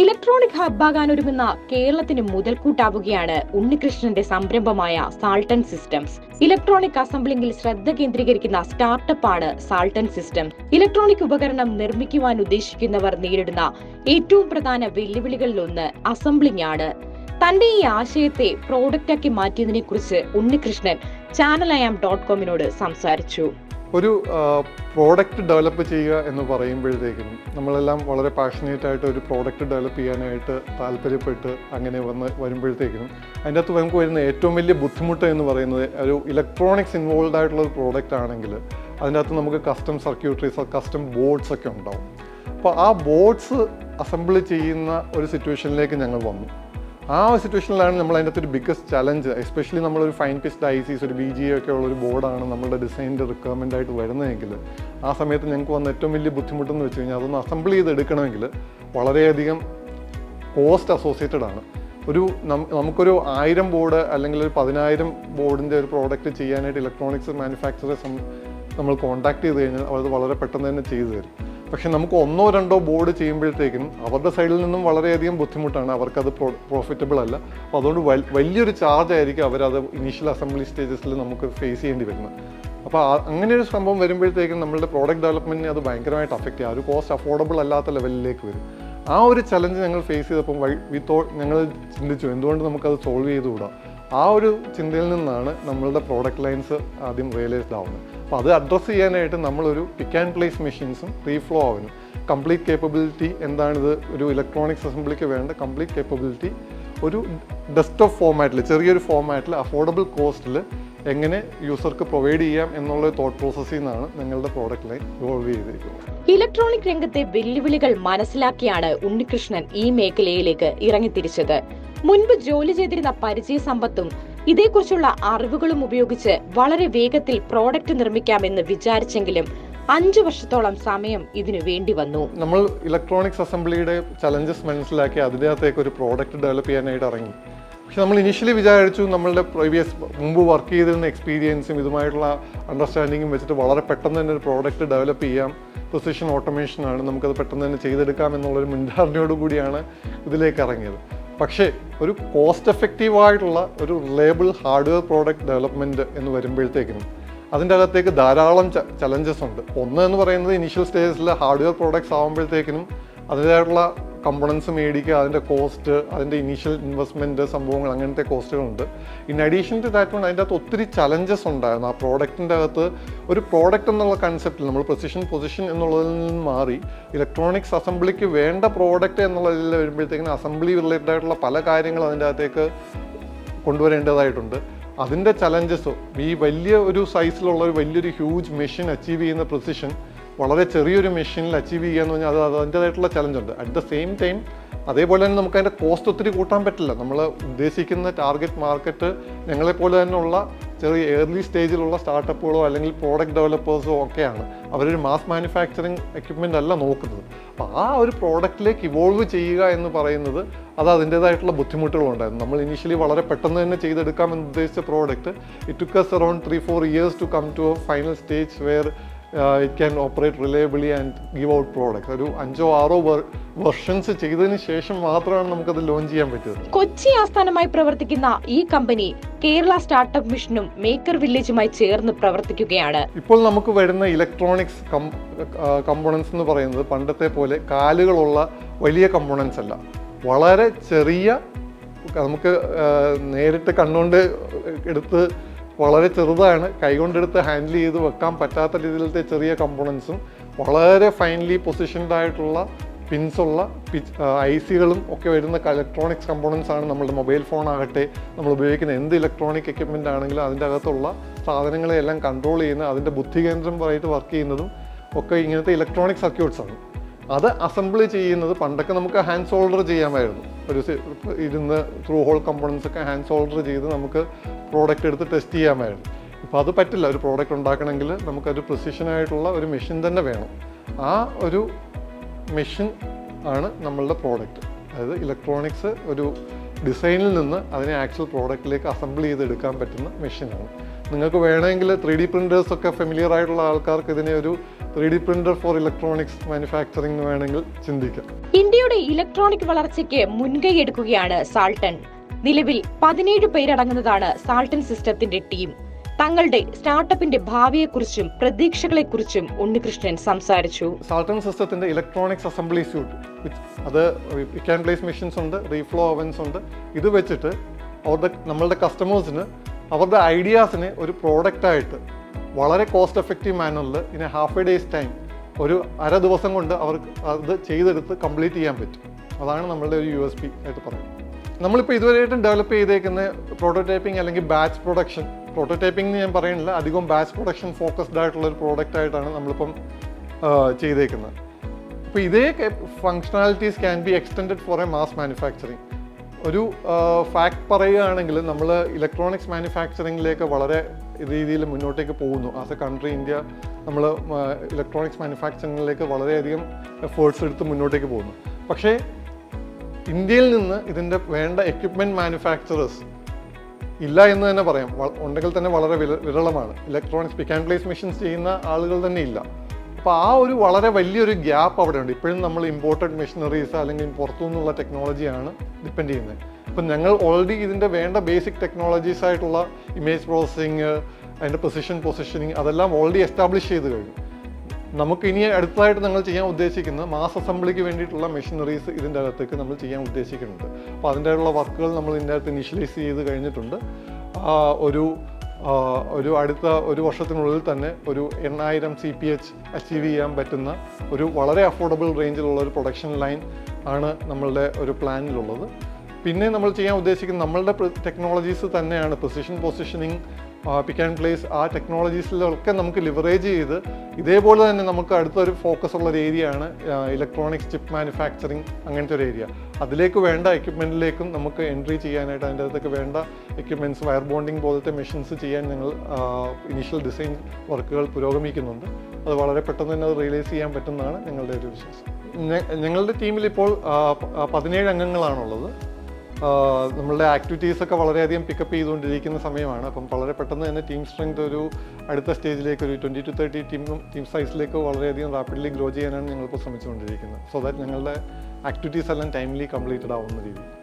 Electronic ഹബ്ബാകാൻ ഒരുങ്ങുന്ന കേരളത്തിന് മുതൽക്കൂട്ടാവുകയാണ് ഉണ്ണികൃഷ്ണന്റെ സംരംഭമായ സാൾട്ടൺ സിസ്റ്റംസ്. ഇലക്ട്രോണിക് അസംബ്ലിംഗിൽ ശ്രദ്ധ കേന്ദ്രീകരിക്കുന്ന സ്റ്റാർട്ടപ്പ് ആണ് സാൾട്ടൺ സിസ്റ്റം. ഇലക്ട്രോണിക് ഉപകരണം നിർമ്മിക്കുവാൻ ഉദ്ദേശിക്കുന്നവർ നേരിടുന്ന ഏറ്റവും പ്രധാന വെല്ലുവിളികളിലൊന്ന് അസംബ്ലിംഗ് ആണ് തന്റെ ഈ ആശയത്തെ പ്രോഡക്റ്റാക്കി മാറ്റിയതിനെ കുറിച്ച് ഉണ്ണികൃഷ്ണൻ ചാനൽ അയാം ഡോട്ട് കോമിനോട് സംസാരിച്ചു. ഒരു പ്രോഡക്റ്റ് ഡെവലപ്പ് ചെയ്യുക എന്ന് പറയുമ്പോഴത്തേക്കും നമ്മളെല്ലാം വളരെ പാഷനേറ്റ് ആയിട്ട് ഒരു പ്രോഡക്റ്റ് ഡെവലപ്പ് ചെയ്യാനായിട്ട് താല്പര്യപ്പെട്ട് അങ്ങനെ വന്ന് വരുമ്പോഴത്തേക്കും അതിന്റെ അകത്ത് നമുക്ക് വരുന്ന ഏറ്റവും വലിയ ബുദ്ധിമുട്ട് എന്ന് പറയുന്നത് ഒരു ഇലക്ട്രോണിക്സ് ഇൻവോൾവ് ആയിട്ടുള്ള ഒരു പ്രോഡക്റ്റ് ആണെങ്കിൽ അതിന്റെ അകത്ത് നമുക്ക് കസ്റ്റം സർക്യൂട്ടറീസ് കസ്റ്റം ബോർഡ്സ് ഒക്കെ ഉണ്ടാവും. അപ്പോൾ ആ ബോർഡ്സ് അസംബിൾ ചെയ്യുന്ന ഒരു സിറ്റുവേഷനിലേക്ക് ഞങ്ങൾ വന്നു. ആ ഒരു സിറ്റുവേഷനിലാണ് നമ്മൾ അതിന്റെ അകത്തൊരു ബിഗ്ഗസ്റ്റ് ചലഞ്ച് എസ്പെഷ്യലി നമ്മളൊരു ഫൈൻ പിസ്റ്റ് ഐസീസ് ഒരു ബി ജി ഒക്കെ ഉള്ള ഒരു ബോർഡാണ് നമ്മുടെ ഡിസൈനിന്റെ റിക്വയർമെന്റ് ആയിട്ട് വരുന്നതെങ്കിൽ. ആ സമയത്ത് ഞങ്ങൾക്ക് വന്ന ഏറ്റവും വലിയ ബുദ്ധിമുട്ടെന്ന് വെച്ച് കഴിഞ്ഞാൽ അതൊന്ന് അസംബിൾ ചെയ്ത് എടുക്കണമെങ്കിൽ വളരെയധികം കോസ്റ്റ് അസോസിയേറ്റഡ് ആണ്. ഒരു നമുക്കൊരു ആയിരം ബോർഡ് അല്ലെങ്കിൽ ഒരു പതിനായിരം ബോർഡിന്റെ ഒരു പ്രോഡക്റ്റ് ചെയ്യാനായിട്ട് ഇലക്ട്രോണിക്സ് മാനുഫാക്ചറേഴ്സ് നമ്മൾ കോൺടാക്ട് ചെയ്ത് കഴിഞ്ഞാൽ അത് വളരെ പെട്ടെന്ന് തന്നെ ചെയ്തു തരും. പക്ഷെ നമുക്ക് ഒന്നോ രണ്ടോ ബോർഡ് ചെയ്യുമ്പോഴത്തേക്കും അവരുടെ സൈഡിൽ നിന്നും വളരെയധികം ബുദ്ധിമുട്ടാണ്. അവർക്കത് പ്രോഫിറ്റബിൾ അല്ല. അപ്പോൾ അതുകൊണ്ട് വലിയൊരു ചാർജ് ആയിരിക്കും അവരത് ഇനീഷ്യൽ അസംബ്ലി സ്റ്റേജസിൽ നമുക്ക് ഫേസ് ചെയ്യേണ്ടി വരുന്നത്. അപ്പോൾ അങ്ങനെ ഒരു സംഭവം വരുമ്പോഴത്തേക്കും നമ്മളുടെ പ്രോഡക്റ്റ് ഡെവലപ്മെന്റിനെ അത് ഭയങ്കരമായിട്ട് അഫക്റ്റ് ചെയ്യുക ഒരു കോസ്റ്റ് അഫോർഡബിൾ അല്ലാത്ത ലെവലിലേക്ക് വരും. ആ ഒരു ചലഞ്ച് ഞങ്ങൾ ഫേസ് ചെയ്തപ്പോൾ വി ഞങ്ങൾ ചിന്തിച്ചു എന്തുകൊണ്ട് നമുക്കത് സോൾവ് ചെയ്തുകൂടാ? ആ ഒരു ചിന്തയിൽ നിന്നാണ് നമ്മളുടെ പ്രോഡക്റ്റ് ലൈൻസ് ആദ്യം റിയലൈസ്ഡ് ആവുന്നത്. അപ്പോൾ അത് അഡ്രസ്സ് ചെയ്യാനായിട്ട് നമ്മളൊരു പിക്ക് ആൻഡ് പ്ലേസ് മെഷീൻസും റീഫ്ലോ ആവുന്നു. കംപ്ലീറ്റ് കേപ്പബിലിറ്റി എന്താണിത്? ഒരു ഇലക്ട്രോണിക്സ് അസംബ്ലിക്ക് വേണ്ട കംപ്ലീറ്റ് കേപ്പബിലിറ്റി ഒരു ഡെസ്ക്ടോപ്പ് ഫോമാറ്റിൽ ചെറിയൊരു ഫോമാറ്റിൽ അഫോർഡബിൾ കോസ്റ്റിൽ എങ്ങനെ യൂസർക്ക് പ്രൊവൈഡ് ചെയ്യാം എന്നുള്ള തോട്ട് പ്രോസസ്സിൽ നിന്നാണ് നിങ്ങളുടെ പ്രോഡക്റ്റ് ലൈൻ ഇവോൾവ് ചെയ്തിരിക്കുന്നത്. ഇലക്ട്രോണിക് രംഗത്തെ വെല്ലുവിളികൾ മനസ്സിലാക്കിയാണ് ഉണ്ണികൃഷ്ണൻ ഈ മേഖലയിലേക്ക് ഇറങ്ങിത്തിരിച്ചത്. മുൻപ് ജോലി ചെയ്തിരുന്ന പരിചയ സമ്പത്തും ഇതേക്കുറിച്ചുള്ള അറിവുകളും ഉപയോഗിച്ച് വളരെ വേഗത്തിൽ പ്രോഡക്റ്റ് നിർമ്മിക്കാമെന്ന് വിചാരിച്ചെങ്കിലും അഞ്ചു വർഷത്തോളം സമയം ഇതിനു വേണ്ടി വന്നു. നമ്മൾ ഇലക്ട്രോണിക്സ് അസംബ്ലിയുടെ ചലഞ്ചസ് മനസ്സിലാക്കി അതിനകത്തേക്ക് ഒരു പ്രോഡക്റ്റ് ഡെവലപ്പ് ചെയ്യാനായിട്ട് ഇറങ്ങി. പക്ഷെ നമ്മൾ ഇനിഷ്യലി വിചാരിച്ചു നമ്മളുടെ പ്രീവിയസ് മുമ്പ് വർക്ക് ചെയ്തിരുന്ന എക്സ്പീരിയൻസും ഇതുമായിട്ടുള്ള അണ്ടർസ്റ്റാൻഡിങ്ങും വെച്ചിട്ട് വളരെ പെട്ടെന്ന് തന്നെ ഒരു പ്രോഡക്റ്റ് ഡെവലപ്പ് ചെയ്യാം. പൊസിഷൻ ഓട്ടോമേഷൻ ആണ്. നമുക്കത് പെട്ടെന്ന് തന്നെ ചെയ്തെടുക്കാം എന്നുള്ളൊരു മുൻധാരണയോട് കൂടിയാണ് ഇതിലേക്ക് ഇറങ്ങിയത്. പക്ഷേ ഒരു കോസ്റ്റ് എഫക്റ്റീവ് ആയിട്ടുള്ള ഒരു റിലയബിൾ ഹാർഡ്വെയർ പ്രോഡക്റ്റ് ഡെവലപ്മെന്റ് എന്ന് വരുമ്പോഴത്തേക്കും അതിന്റെ അകത്തേക്ക് ധാരാളം ചലഞ്ചസ് ഉണ്ട്. ഒന്ന് എന്ന് പറയുന്നത് ഇനീഷ്യൽ സ്റ്റേജസിൽ ഹാർഡ്വെയർ പ്രോഡക്റ്റ്സ് ആകുമ്പോഴത്തേക്കിനും അതിന്റെതായിട്ടുള്ള കമ്പോണൻസ് മേടിക്കുക അതിന്റെ കോസ്റ്റ് അതിന്റെ ഇനീഷ്യൽ ഇൻവെസ്റ്റ്മെന്റ് സംഭവങ്ങൾ അങ്ങനത്തെ കോസ്റ്റുകളുണ്ട് in addition to that one അതിന്റെ അകത്ത് ഒത്തിരി ചലഞ്ചസ് ഉണ്ടായിരുന്നു. ആ പ്രോഡക്റ്റിന്റെ അകത്ത് ഒരു പ്രോഡക്റ്റ് എന്നുള്ള കൺസെപ്റ്റിൽ നമ്മൾ പൊസിഷൻ പൊസിഷൻ എന്നുള്ളതിൽ നിന്ന് മാറി ഇലക്ട്രോണിക്സ് അസംബ്ലിക്ക് വേണ്ട പ്രോഡക്റ്റ് എന്നുള്ളതിൽ വരുമ്പോഴത്തേക്കിന് അസംബ്ലി റിലേറ്റഡ് ആയിട്ടുള്ള പല കാര്യങ്ങളും അതിന്റെ അകത്തേക്ക് കൊണ്ടുവരേണ്ടതായിട്ടുണ്ട്. അതിന്റെ ചലഞ്ചസ് ഈ വലിയ ഒരു സൈസിലുള്ള ഒരു വലിയൊരു ഹ്യൂജ് മെഷീൻ അച്ചീവ് ചെയ്യുന്ന പ്രൊസിഷൻ വളരെ ചെറിയൊരു മെഷീനിൽ അച്ചീവ് ചെയ്യുക എന്ന് പറഞ്ഞാൽ അത് അതിന്റെതായിട്ടുള്ള ചലഞ്ചുണ്ട് അറ്റ് ദ സെയിം ടൈം അതേപോലെ തന്നെ നമുക്ക് അതിന്റെ കോസ്റ്റ് ഒത്തിരി കൂട്ടാൻ പറ്റില്ല. നമ്മൾ ഉദ്ദേശിക്കുന്ന ടാർഗറ്റ് മാർക്കറ്റ് ഞങ്ങളെപ്പോലെ തന്നെയുള്ള ചെറിയ ഏർലി സ്റ്റേജിലുള്ള സ്റ്റാർട്ടപ്പുകളോ അല്ലെങ്കിൽ പ്രോഡക്റ്റ് ഡെവലപ്പേഴ്സോ ഒക്കെയാണ് അവരൊരു മാസ് മാനുഫാക്ചറിങ് എക്യുപ്മെന്റ് അല്ല നോക്കുന്നത്. അപ്പോൾ ആ ഒരു പ്രോഡക്റ്റിലേക്ക് ഇവോൾവ് ചെയ്യുക എന്ന് പറയുന്നത് അത് അതിന്റേതായിട്ടുള്ള ബുദ്ധിമുട്ടുകളുണ്ടായിരുന്നു. നമ്മൾ ഇനീഷ്യലി വളരെ പെട്ടെന്ന് തന്നെ ചെയ്തെടുക്കാമെന്ന് ഉദ്ദേശിച്ച product it takes around three four years to come to a final stage where it can operate reliably and give out product ഒരു അഞ്ചോ ആറോ വെർഷൻസ് ചെയ്തതിന് ശേഷം മാത്രമാണ് നമുക്കത് ലോഞ്ച് ചെയ്യാൻ പറ്റുന്നത് കൊച്ചി ആസ്ഥാനമായി പ്രവർത്തിക്കുന്ന ഈ കമ്പനി കേരള സ്റ്റാർട്ടപ്പ് മിഷനും മേക്കർ വില്ലേജുമായി ചേർന്ന് പ്രവർത്തിക്കുകയാണ്. ഇപ്പോൾ നമുക്ക് വരുന്ന ഇലക്ട്രോണിക്സ് കമ്പോണൻസ് എന്ന് പറയുന്നത് പണ്ടത്തെ പോലെ കാലുകളുള്ള വലിയ കമ്പോണൻസ് അല്ല. വളരെ ചെറിയ നമുക്ക് ആ, നേരിട്ട് കണ്ണുകൊണ്ട് എടുത്ത് വളരെ ചെറുതാണ്. കൈകൊണ്ടെടുത്ത് ഹാൻഡിൽ ചെയ്ത് വെക്കാൻ പറ്റാത്ത രീതിയിലത്തെ ചെറിയ കമ്പോണൻസും വളരെ ഫൈനലി പൊസിഷൻഡ് ആയിട്ടുള്ള പിൻസുള്ള ഐ സികളും ഒക്കെ വരുന്ന ഇലക്ട്രോണിക്സ് കമ്പോണൻസ് ആണ് നമ്മുടെ മൊബൈൽ ഫോൺ ആകട്ടെ. നമ്മൾ ഉപയോഗിക്കുന്ന എന്ത് ഇലക്ട്രോണിക് എക്യുപ്മെന്റ് ആണെങ്കിലും അതിന്റെ അകത്തുള്ള സാധനങ്ങളെല്ലാം കൺട്രോൾ ചെയ്യുന്ന അതിന്റെ ബുദ്ധികേന്ദ്രമായിട്ട് വർക്ക് ചെയ്യുന്നതും ഒക്കെ ഇങ്ങനത്തെ ഇലക്ട്രോണിക് സർക്യൂട്ട്സ് ആണ്. അത് അസംബിൾ ചെയ്യുന്നത് പണ്ടൊക്കെ നമുക്ക് ഹാൻഡ് സോൾഡർ ചെയ്യാമായിരുന്നു. ഒരു ഇരുന്ന് ത്രൂ ഹോൾ കമ്പോണൻസ് ഒക്കെ ഹാൻഡ് സോൾഡർ ചെയ്ത് നമുക്ക് പ്രോഡക്റ്റ് എടുത്ത് ടെസ്റ്റ് ചെയ്യാൻ ചെയ്യാമായിരുന്നു ഇപ്പോൾ അത് പറ്റില്ല. ഒരു പ്രോഡക്റ്റ് ഉണ്ടാക്കണമെങ്കിൽ നമുക്കൊരു പ്രൊസിഷനായിട്ടുള്ള ഒരു മെഷീൻ തന്നെ വേണം. ആ ഒരു മെഷീൻ ആണ് നമ്മളുടെ പ്രോഡക്റ്റ് അതായത് ഇലക്ട്രോണിക്സ് ഒരു ഡിസൈനിൽ നിന്ന് അതിനെ ആക്ച്വൽ പ്രോഡക്റ്റിലേക്ക് അസംബിൾ ചെയ്തെടുക്കാൻ പറ്റുന്ന മെഷീനാണ് നിങ്ങൾക്ക് വേണമെങ്കിൽ ത്രീ ഡി പ്രിന്റേഴ്സൊക്കെ ഫെമിലിയർ ആയിട്ടുള്ള ആൾക്കാർക്ക് ഇതിനെ ഒരു three D printer for electronics manufacturing വേണമെങ്കിൽ ചിന്തിക്കാം. ഇന്ത്യയുടെ ഇലക്ട്രോണിക് വളർച്ചയ്ക്ക് മുൻകൈ എടുക്കുകയാണ് സാൾട്ടൺ. നിലവിൽ പതിനേഴ് പേരടങ്ങുന്നതാണ് സാൾട്ടൻ സിസ്റ്റത്തിന്റെ ടീം തങ്ങളുടെ സ്റ്റാർട്ടപ്പിന്റെ ഭാവിയെക്കുറിച്ചും പ്രതീക്ഷകളെക്കുറിച്ചും ഉണ്ണികൃഷ്ണൻ സംസാരിച്ചു. സാൾട്ടൺ സിസ്റ്റത്തിന്റെ ഇലക്ട്രോണിക്സ് അസംബ്ലി സ്യൂട്ട് അത് പിക്ക് പ്ലേസ് മെഷീൻസ് ഉണ്ട് റീഫ്ലോ ഓവൻസ് ഉണ്ട്. ഇത് വെച്ചിട്ട് അവരുടെ നമ്മളുടെ കസ്റ്റമേഴ്സിന് അവരുടെ ഐഡിയാസിനെ ഒരു പ്രോഡക്റ്റായിട്ട് വളരെ കോസ്റ്റ് എഫക്റ്റീവ് മാനറിൽ ഇനി ഹാഫ് എ ഡേയ്സ് ടൈം ഒരു അര ദിവസം കൊണ്ട് അവർക്ക് അത് ചെയ്തെടുത്ത് കംപ്ലീറ്റ് ചെയ്യാൻ പറ്റും. അതാണ് നമ്മളുടെ ഒരു യു എസ് പി ആയിട്ട് പറയുന്നത്. നമ്മളിപ്പോൾ ഇതുവരെയായിട്ടും ഡെവലപ്പ് ചെയ്തേക്കുന്ന പ്രോട്ടോടൈപ്പിംഗ് അല്ലെങ്കിൽ ബാച്ച് പ്രൊഡക്ഷൻ പ്രോട്ടോടൈപ്പിംഗ് എന്ന് ഞാൻ പറയുന്നില്ല അധികം ബാച്ച് പ്രൊഡക്ഷൻ ഫോക്കസ്ഡ് ആയിട്ടുള്ള ഒരു പ്രോഡക്റ്റ് ആയിട്ടാണ് നമ്മളിപ്പം ചെയ്തേക്കുന്നത്. അപ്പോൾ ഇതേ functionalities can be extended for a mass manufacturing ഒരു ഫാക്ട് പറയുകയാണെങ്കിൽ നമ്മൾ ഇലക്ട്രോണിക്സ് മാനുഫാക്ചറിങ്ങിലേക്ക് വളരെ രീതിയിൽ മുന്നോട്ടേക്ക് പോകുന്നു. ആസ് എ കൺട്രി ഇന്ത്യ നമ്മൾ ഇലക്ട്രോണിക്സ് മാനുഫാക്ചറിങ്ങിലേക്ക് വളരെയധികം എഫേർട്സ് എടുത്ത് മുന്നോട്ടേക്ക് പോകുന്നു. പക്ഷേ ഇന്ത്യയിൽ നിന്ന് ഇതിന്റെ വേണ്ട എക്യുപ്മെന്റ് മാനുഫാക്ചറേഴ്സ് ഇല്ല എന്ന് തന്നെ പറയാം. ഉണ്ടെങ്കിൽ തന്നെ വളരെ വിര- വിരളമാണ്. Electronics pick and place machines ചെയ്യുന്ന ആളുകൾ തന്നെ ഇല്ല. അപ്പോൾ ആ ഒരു വളരെ വലിയൊരു ഗ്യാപ്പ് അവിടെ ഉണ്ട് ഇപ്പോഴും നമ്മൾ ഇമ്പോർട്ടഡ് മെഷീനറീസ് അല്ലെങ്കിൽ പുറത്തു നിന്നുള്ള ടെക്നോളജിയാണ് ഡിപ്പെൻഡ് ചെയ്യുന്നത്. ഇപ്പം ഞങ്ങൾ ഓൾറെഡി ഇതിന്റെ വേണ്ട ബേസിക് ടെക്നോളജീസ് ആയിട്ടുള്ള ഇമേജ് പ്രോസസ്സിങ് അതിന്റെ പൊസിഷൻ പൊസിഷനിങ് അതെല്ലാം ഓൾറെഡി എസ്റ്റാബ്ലിഷ് ചെയ്ത് കഴിഞ്ഞു. നമുക്ക് ഇനി അടുത്തതായിട്ട് ഞങ്ങൾ ചെയ്യാൻ ഉദ്ദേശിക്കുന്ന മാസ് അസംബ്ലിക്ക് വേണ്ടിയിട്ടുള്ള മെഷീനറീസ് ഇതിന്റെ അകത്തേക്ക് നമ്മൾ ചെയ്യാൻ ഉദ്ദേശിക്കുന്നുണ്ട്. അപ്പോൾ അതിന്റെയുള്ള വർക്കുകൾ നമ്മൾ ഇതിന്റെ അകത്ത് ഇനിഷ്യലൈസ് ചെയ്ത് കഴിഞ്ഞിട്ടുണ്ട്. ഒരു ഒരു അടുത്ത ഒരു വർഷത്തിനുള്ളിൽ തന്നെ ഒരു എണ്ണായിരം സി പി എച്ച് അച്ചീവ് ചെയ്യാൻ പറ്റുന്ന ഒരു വളരെ അഫോർഡബിൾ റേഞ്ചിലുള്ള ഒരു പ്രൊഡക്ഷൻ ലൈൻ ആണ് നമ്മളുടെ ഒരു പ്ലാനിലുള്ളത് പിന്നെ നമ്മൾ ചെയ്യാൻ ഉദ്ദേശിക്കുന്ന നമ്മളുടെ ടെക്നോളജീസ് തന്നെയാണ്. Position positioning pick and place ആ ടെക്നോളജീസിലൊക്കെ നമുക്ക് ലിവറേജ് ചെയ്ത് ഇതേപോലെ തന്നെ നമുക്ക് അടുത്തൊരു ഫോക്കസ് ഉള്ള ഒരു ഏരിയയാണ് ഇലക്ട്രോണിക്സ് ചിപ്പ് മാനുഫാക്ചറിങ് അങ്ങനത്തെ ഒരു ഏരിയ അതിലേക്ക് വേണ്ട എക്യുപ്മെന്റിലേക്കും നമുക്ക് എൻട്രി ചെയ്യാനായിട്ട് അതിന്റെ അകത്തേക്ക് വേണ്ട എക്യുപ്മെന്റ്സ് വയർ ബോണ്ടിങ് പോലത്തെ മെഷീൻസ് ചെയ്യാൻ ഞങ്ങൾ ഇനീഷ്യൽ ഡിസൈൻ വർക്കുകൾ പുരോഗമിക്കുന്നുണ്ട്. അത് വളരെ പെട്ടെന്ന് തന്നെ അത് റിയലൈസ് ചെയ്യാൻ പറ്റുന്നതാണ് ഞങ്ങളുടെ ഒരു വിശ്വാസം. ഞങ്ങളുടെ ടീമിൽ ഇപ്പോൾ പതിനേഴ് അംഗങ്ങളാണുള്ളത്. നമ്മളുടെ ആക്ടിവിറ്റീസൊക്കെ വളരെയധികം പിക്കപ്പ് ചെയ്തുകൊണ്ടിരിക്കുന്ന സമയമാണ്. അപ്പം വളരെ പെട്ടെന്ന് തന്നെ ടീം സ്ട്രെങ്ത് ഒരു അടുത്ത സ്റ്റേജിലേക്ക് ഒരു twenty to thirty team team സൈസിലേക്ക് വളരെയധികം റാപ്പിഡ്ലി ഗ്രോ ചെയ്യാനാണ് ഞങ്ങളിപ്പോൾ ശ്രമിച്ചുകൊണ്ടിരിക്കുന്നത്. സോ ദാറ്റ് ഞങ്ങളുടെ ആക്ടിവിറ്റീസ് എല്ലാം ടൈംലി കംപ്ലീറ്റഡ് ആവുന്ന രീതിയിൽ.